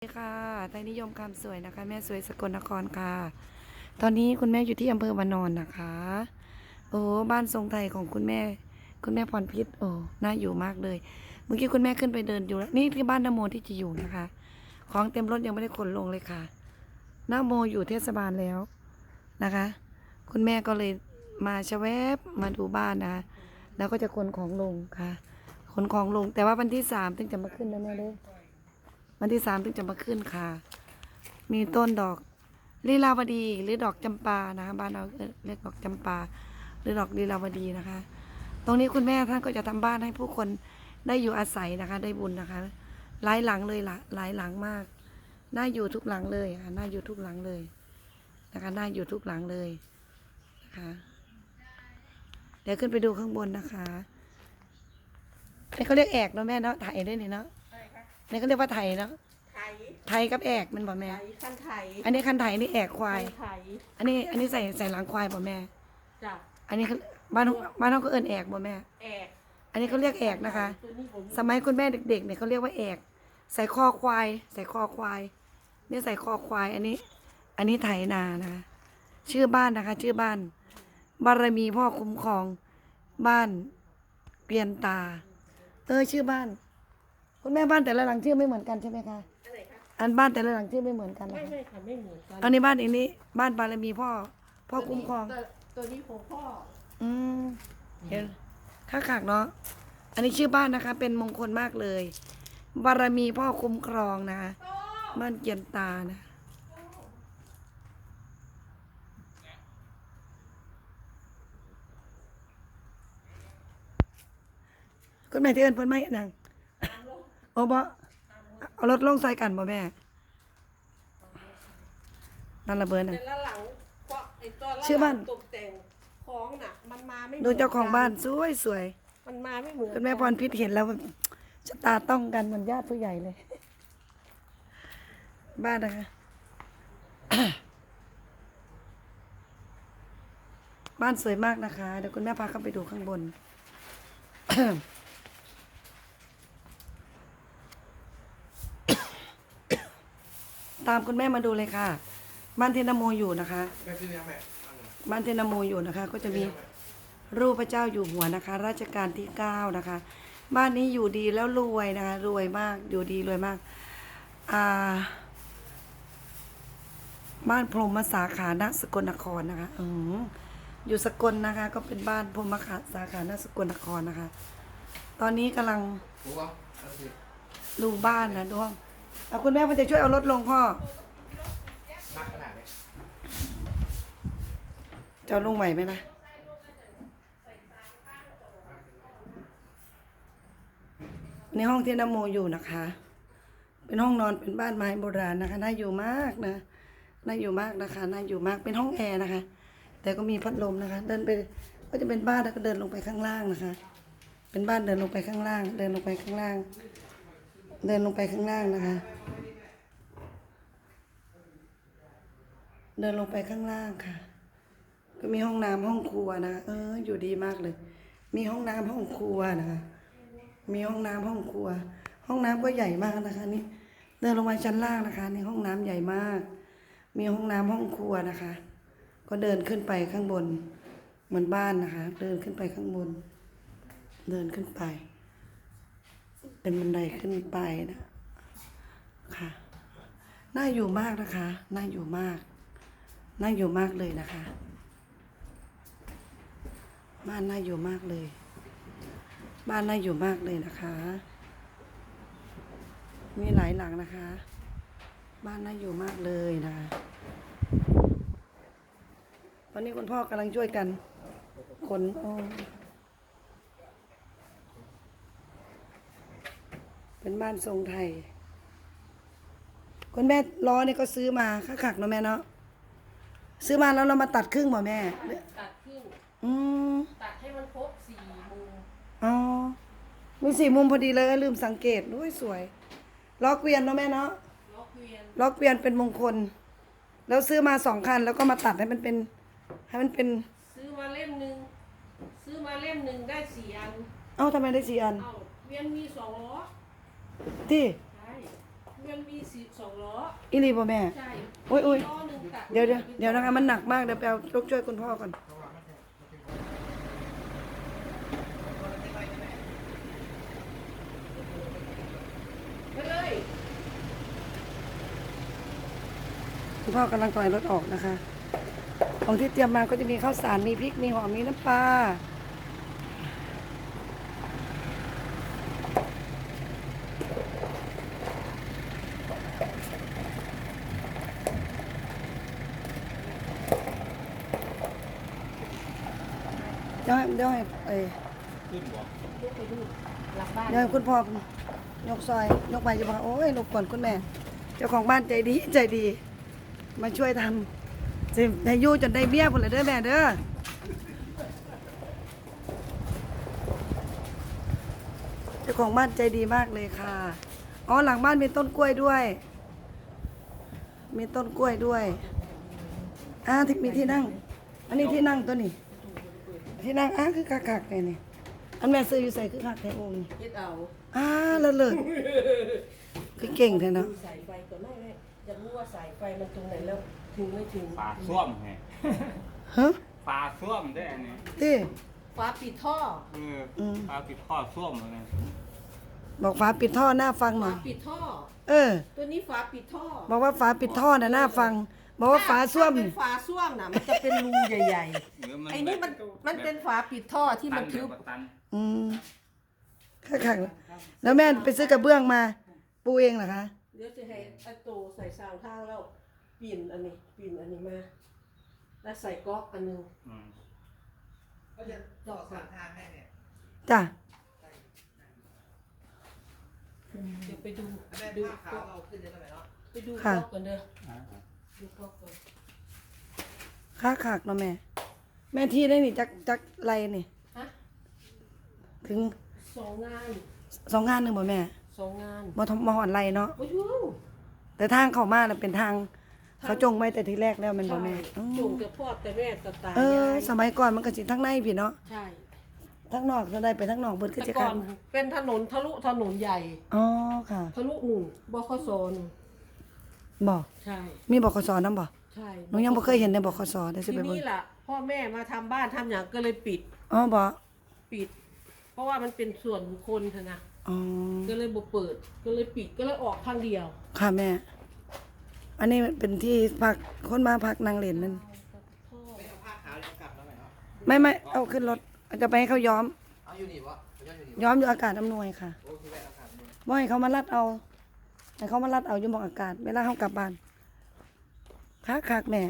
สวัสดีค่ะไทยนิยมคำสวยนะคะ แม่สวยสกลนครค่ะ ตอนนี้คุณแม่อยู่ที่อำเภอวานอนนะคะ โอ้บ้านทรงไทยของคุณแม่ คุณแม่พรพิษโอ้น่าอยู่มากเลย เมื่อกี้คุณแม่ขึ้นไปเดินอยู่แล้วนี่ที่บ้านนโมที่จะอยู่นะคะ ของเต็มรถยังไม่ได้ขนลงเลยค่ะนโมอยู่เทศบาลแล้วนะคะ คุณแม่ก็เลยมาชแวบมาดูบ้านนะแล้วก็จะขนของลงค่ะขนของลงแต่ว่าวันที่สามถึงจะมาขึ้นนะแม่เลย วันที่สามถึงจะมาขึ้นค่ะ มีต้นดอกลีลาวดีหรือดอกจำปานะคะบ้านเราเรียกดอกจำปา หรือดอกลีลาวดีนะคะ ตรงนี้คุณแม่ท่านก็จะทำบ้านให้ผู้คนได้อยู่อาศัยนะคะ ได้บุญนะคะ หลายหลังเลยละหลายหลังมาก น่าอยู่ทุกหลังเลยค่ะน่าอยู่ทุกหลังเลยนะคะน่าอยู่ทุกหลังเลยนะคะเดี๋ยวขึ้นไปดูข้างบนนะคะนี่เขาเรียกแอกเนาะแม่เนาะถ่ายด้วยเนาะ นี่เขาเรียกว่าไถเนาะไถไทยกับแอกมันบ่แม่ไถขั้นไถอันนี้คันไถนี่แอกควาย ไถอันนี้อันนี้ใส่ใส่หลังควายบ่แม่ จ้ะอันนี้เขาบ้านเราบ้านเราก็เอิ้นแอกบ่แม่ แอกอันนี้เขาเรียกแอกนะคะ ตัวนี้ผมสมัยคุณแม่เด็กๆเนี่ยเขาเรียกว่าแอก ใส่คอควาย ใส่คอควายนี่ใส่คอควาย อันนี้ อันนี้ไถนานะคะชื่อบ้านนะคะ ชื่อบ้าน บารมีพ่อคุ้มครองบ้านเกลียนตา เออชื่อบ้าน คุณแม่บ้านแต่ละหลังชื่อไม่เหมือนกันใช่ไหมคะอันไหนคะอันบ้านแต่ละหลังชื่อไม่เหมือนกันนะไม่คะไม่ค่ะไม่เหมือนกันอันนี้บ้านอันนี้ บ้านบารมีพ่อพ่อคุ้มครอง ตัวตัวนี้ของพ่ออืมเห็นข้าขากเนาะอันนี้ชื่อบ้านนะคะ เป็นมงคลมากเลย บารมีพ่อคุ้มครองนะคะบ้านเกียนตานะคุณแม่ที่เอินเพิ่นไม่นัง โอ้บ่เอารถลงใส่กันบ่แม่ นั่นระเบิดน่ะ แต่ละหลังเพราะไอ้ตัวละชื่อบ้าน หลังตกแต่งของน่ะ มันมาไม่หมืดูนเจ้าของบ้านกัสวยสวยมันมาไม่เหมือนคุณแม่พรพิษเห็นแล้วแบบชะตาต้องกันเหมือนญาติผู้ใหญ่เลย บ้านนะคะ บ้านสวยมากนะคะ เดี๋ยวคุณแม่พาเข้าไปดูข้างบน ตามคุณแม่มาดูเลยค่ะ บ้านเทนโมอยู่นะคะ แม่ชื่อยังแม่บ้านเทนโมอยู่นะคะ ก็จะมีรูปพระเจ้าอยู่หัวนะคะ ราชการที่เก้านะคะ บ้านนี้อยู่ดีแล้วรวยนะคะรวยมากอยู่ดีรวยมากอ่าบ้านพรหมสาขาณสกลนครนะคะอืมอยู่สกลนะคะ ก็เป็นบ้านพรหมสาขาณสกลนครนะคะ ตอนนี้กำลังรู้ปะนั่นสิดูบ้านนะด้วง เอาคุณแม่มันจะช่วยเอารถลงพ่อนักขนาดนี้จะเอาลงไหวไหมล่ะในห้องที่นโมอยู่นะคะ เป็นห้องนอนเป็นบ้านไม้โบราณนะคะ น่าอยู่มากนะ น่าอยู่มากนะคะ น่าอยู่มาก เป็นห้องแอร์นะคะ แต่ก็มีพัดลมนะคะ เดินไป ก็จะเป็นบ้านแล้วก็เดินลงไปข้างล่างนะคะ เป็นบ้านเดินลงไปข้างล่าง เดินลงไปข้างล่าง เดินลงไปข้างล่างนะคะ เดินลงไปข้างล่างค่ะ ก็มีห้องน้ำห้องครัวนะเออ อยู่ดีมากเลย มีห้องน้ำห้องครัวนะคะ มีห้องน้ำห้องครัว ห้องน้ำก็ใหญ่มากนะคะนี่เดินลงมาชั้นล่างนะคะนี่ห้องน้ำใหญ่มาก มีห้องน้ำห้องครัวนะคะ ก็เดินขึ้นไปข้างบน เหมือนบ้านนะคะ เดินขึ้นไปข้างบน เดินขึ้นไป เป็นบันไดขึ้นไปนะค่ะ น่าอยู่มากนะคะ น่าอยู่มาก น่าอยู่มากเลยนะคะ บ้านน่าอยู่มากเลย บ้านน่าอยู่มากเลยนะคะ มีหลายหลังนะคะ บ้านน่าอยู่มากเลยนะคะ ตอนนี้คุณพ่อกำลังช่วยกันขนอ้อ เป็นบ้านทรงไทย คุณแม่ล้อนี่ก็ซื้อมาค่าขักเนาะแม่เนาะซื้อมาแล้วเรามาตัดครึ่งบ่แม่ ตัดขึ้นอืมตัดให้มันครบสี่มุมอ๋อมีสี่มุมพอดีเลยลืมสังเกตด้วยสวยล้อเกวียนเนาะแม่เนาะล็อกเวียนล้อเกวียนเป็นมงคล แล้วซื้อมาสองคัน แล้วก็มาตัดให้มันเป็น ให้มันเป็น ซื้อมาเล่มหนึ่งซื้อมาเล่มหนึ่งได้สี่อัน เอ้าทำไมได้สี่อันเอ้าเวียนมีสองล้อ ที่ใช่มันมีสี่สองล้ออีหลีบ่แม่ ใช่โอ้ยโอ้ย ล้อหนึ่งตักเดี๋ยวเดี๋ยวเดี๋ยวนะคะมันหนักมากเดี๋ยวไปเอาลูกช่วยคุณพ่อก่อน ไปเลยคุณพ่อกำลังถอยรถออกนะคะ ของที่เตรียมมาก็จะมีข้าวสาร มีพริก มีหอม มีน้ำปลา ดี๋ยวให้เดี๋ยวให้เอ้ยขึ้นบ่ยกไปดูหลังบ้านเดี๋ยวให้คุณพ่อยกซอยยกไปจะบอกโอ้ยรบกวนคุณแม่ เจ้าของบ้านใจดีใจดี มาช่วยทำสิได้อยู่จนได้เบี้ยพุ่นเลยเด้อแม่เด้อเจ้าของบ้านใจดีมากเลยค่ะอ๋อหลังบ้านมีต้นกล้วยด้วย มีต้นกล้วยด้วยอ่าที่มีที่นั่ง อันนี้ที่นั่งตัวนี้ ที่นั่งอะคือคักๆเลยนี่อันแม่ซื้ออยู่ใส่คือคักแท้องค์นี่เฮ็ดเอาอ่าเลิศเลิศคือเก่งแท้เนาะดูสายไฟก่อนไม่ไม่จะรู้ว่าสายไฟมันตรงไหนแล้วถึงไม่ถึงปลาส้วมไงฮะปลาส้วมได้อันนี้ที่ฟ้าปิดท่อเอออืมปลาปิดข้อส้วมเลยบอกฝาปิดท่อหน้าฟังหน่ฟ้าอยปิดท่อ เออ ตัวนี้ฟ้าปิดท่อบอกว่าฝาปิดท่อน่ะหน้าฟัง บอกว่าฝาส้วม ถ้เป็นฝาส้วมน่ะมันจะเป็นรูใหญ่หรือๆไอ้นี่มันมันเป็นฝาปิดท่อที่มันทึบ ตันอืมคักๆแล้วแม่ไปซื้อกระเบื้องมา ปูเองเหรอคะเดี๋ยวจะให้ไอ้โตใส่สางทางแล้วปีนอันนี้ปีนอันนี้มา แล้วใส่ก๊อกอันหนึงอืมก็จะต่อสามทางจ้ะเดี๋ยวไปดูดูก๊อกไปดูค่ะก๊อกกันเด้ออ่า ดูก๊อกก่อนค้าขากเนาะแม่ แม่ที่ได้นี่จักจักไรนี่ ฮะถึงสองงานสองงานหนึ่งบ่แม่สองงานบ่ทำบ่หอนไรเนาะ โอ้ยว้าวแต่ทางเข้ามาน่ะเป็นทาง เขาจงไว้แต่ทีแรกแล้วแมันบ่แม่อืมจุ่มแต่พ่อแต่แม่แต่ตาเออยายสมัยก่อนมันก็สิทั้งในพี่เนาะใช่ ทั้งนอกก็ได้ไปทั้งนอกเบิดคือแต่จะก่กัอนนเป็นถนนทะลุถนนใหญ่ อ๋อค่ะ ทะลุหนุ่นบขสน บ่ใช่ มีบขสนำบ่ใช่หนูยังบ่เคยเห็นในบขสเดี๋ยวสิทีไปเบิ่งนี้ล่ะ พ่อแม่มาทำบ้านทำอย่างก็เลยปิดอ๋อบ่ปิด เพราะว่ามันเป็นส่วนบุคคลเถอะนะอ๋อก็เลยบ่เปิด ก็เลยปิดก็เลยออกทางเดียว ค่ะแม่ อันนี้เป็นที่พักคนมาพักนางเล่นนั่นพ่อผ้าขาวแล้วกลับแล้วไหมเนาะไม่ไม่เอาขึ้นรถเอาจะไปให้เขาย้อม เอาอยู่นี่วะย้อนอยู่นี่ย้อมอยู่อากาศอำนวยค่ะโอ้คือแวะเอาขาดเลยบ่ให้เขามาลัดเอา ให้เขามาลัดเอาอยู่มองอากาศเวลาเขากลับบ้านคักคักแม่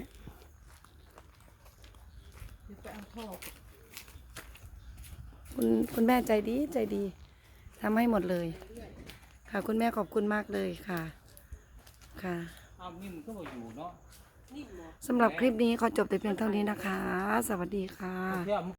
คุณคุณแม่ใจดีใจดีทำให้หมดเลย ค่ะ คุณแม่ขอบคุณมากเลยค่ะ ค่ะอ้านิ่มก็บ่อยู่เนาะสำหรับคลิปนี้ขอจบแต่เพียงเท่านี้นะคะ สวัสดีค่ะ